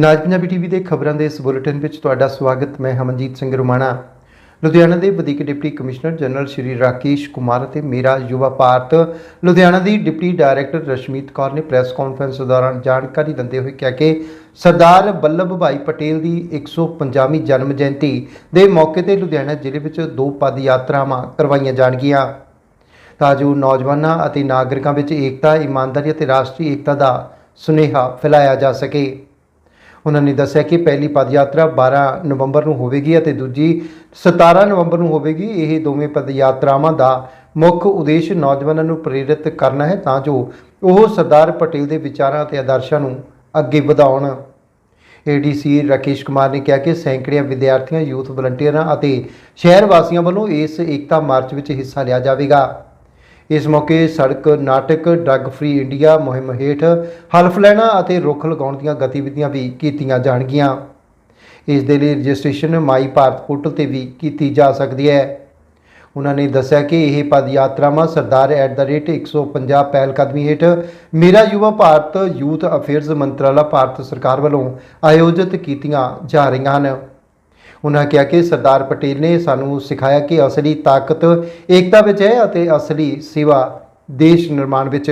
ਨਾਜ Punjabi TV ਦੇ ਖਬਰਾਂ ਦੇ ਇਸ ਬੁਲੇਟਿਨ ਵਿੱਚ ਤੁਹਾਡਾ ਸਵਾਗਤ। ਮੈਂ ਹਮਨਜੀਤ ਸਿੰਘ ਰੁਮਾਣਾ। ਲੁਧਿਆਣਾ ਦੇ ਵਧੀਕ deputy commissioner general Shri Rakesh Kumar ਅਤੇ ਮੇਰਾ ਯੁਵਾ ਭਾਰਤ ਲੁਧਿਆਣਾ ਦੀ ਡਿਪਟੀ ਡਾਇਰੈਕਟਰ ਰਸ਼ਮੀਤ ਕੌਰ ਨੇ ਪ੍ਰੈਸ ਕਾਨਫਰੰਸ ਦੌਰਾਨ ਜਾਣਕਾਰੀ ਦਿੰਦੇ ਹੋਏ ਕਿਹਾ ਕਿ ਸਰਦਾਰ ਵੱਲਭ ਭਾਈ ਪਟੇਲ ਦੀ 150ਵੀਂ ਜਨਮ ਜਯੰਤੀ ਦੇ ਮੌਕੇ ਤੇ ਲੁਧਿਆਣਾ ਜ਼ਿਲ੍ਹੇ ਵਿੱਚ ਦੋ ਪਦ ਯਾਤਰਾਵਾਂ ਕਰਵਾਈਆਂ ਜਾਣਗੀਆਂ। ਤਾਂ ਜੋ ਨੌਜਵਾਨਾਂ ਅਤੇ ਨਾਗਰਿਕਾਂ ਵਿੱਚ ਏਕਤਾ, ਇਮਾਨਦਾਰੀ ਅਤੇ ਰਾਸ਼ਟਰੀ ਏਕਤਾ ਦਾ ਸੁਨੇਹਾ ਫੈਲਾਇਆ ਜਾ ਸਕੇ। ਉਹਨਾਂ ਨੇ ਦੱਸਿਆ ਕਿ ਪਹਿਲੀ ਪਦ ਯਾਤਰਾ 12 ਨਵੰਬਰ ਨੂੰ ਹੋਵੇਗੀ ਅਤੇ ਦੂਜੀ 17 ਨਵੰਬਰ ਨੂੰ ਹੋਵੇਗੀ। ਇਹ ਦੋਵੇਂ ਪਦ ਯਾਤਰਾਵਾਂ ਦਾ ਮੁੱਖ ਉਦੇਸ਼ ਨੌਜਵਾਨਾਂ ਨੂੰ ਪ੍ਰੇਰਿਤ ਕਰਨਾ ਹੈ ਤਾਂ ਜੋ ਉਹ ਸਰਦਾਰ ਪਟੇਲ ਦੇ ਵਿਚਾਰਾਂ ਅਤੇ ਆਦਰਸ਼ਾਂ ਨੂੰ ਅੱਗੇ ਵਧਾਉਣ। ਏਡੀਸੀ ਰਾਕੇਸ਼ ਕੁਮਾਰ ਨੇ ਕਿਹਾ ਕਿ ਸੈਂਕੜਿਆਂ ਵਿਦਿਆਰਥੀਆਂ, ਯੂਥ ਵਲੰਟੀਅਰਾਂ ਅਤੇ ਸ਼ਹਿਰ ਵਾਸੀਆਂ ਵੱਲੋਂ ਇਸ ਏਕਤਾ ਮਾਰਚ ਵਿੱਚ ਹਿੱਸਾ ਲਿਆ ਜਾਵੇਗਾ। ਇਸ ਮੌਕੇ ਸੜਕ ਨਾਟਕ, ਡਰੱਗ ਫ੍ਰੀ ਇੰਡੀਆ ਮੁਹਿੰਮ ਹੇਠ ਹਲਫ ਲੈਣਾ ਅਤੇ ਰੁੱਖ ਲਗਾਉਣ ਦੀਆਂ ਗਤੀਵਿਧੀਆਂ ਵੀ ਕੀਤੀਆਂ ਜਾਣਗੀਆਂ। ਇਸ ਦੇ ਲਈ ਰਜਿਸਟ੍ਰੇਸ਼ਨ ਮਾਈ ਭਾਰਤ ਪੋਰਟਲ ਤੇ ਵੀ ਕੀਤੀ ਜਾ ਸਕਦੀ ਹੈ। ਉਹਨਾਂ ਨੇ ਦੱਸਿਆ ਕਿ ਇਹ ਪਦ ਯਾਤਰਾਵਾਂ ਸਰਦਾਰ ਐਟ ਦਾ ਰੇਟ 150 ਪਹਿਲ ਕਦਮੀ ਹੇਠ ਮੇਰਾ ਯੁਵਾ ਭਾਰਤ ਯੂਥ ਅਫੇਅਰਸ ਮੰਤਰਾਲਾ ਭਾਰਤ ਸਰਕਾਰ ਵੱਲੋਂ ਆਯੋਜਿਤ ਕੀਤੀਆਂ ਜਾ ਰਹੀਆਂ ਹਨ। ਉਹਨਾਂ ਕਿਹਾ ਕਿ ਸਰਦਾਰ ਪਟੇਲ ਨੇ ਸਾਨੂੰ ਸਿਖਾਇਆ ਕਿ ਅਸਲੀ ਤਾਕਤ ਏਕਤਾ ਵਿੱਚ ਹੈ ਅਤੇ ਅਸਲੀ ਸੇਵਾ ਦੇਸ਼ ਨਿਰਮਾਣ ਵਿੱਚ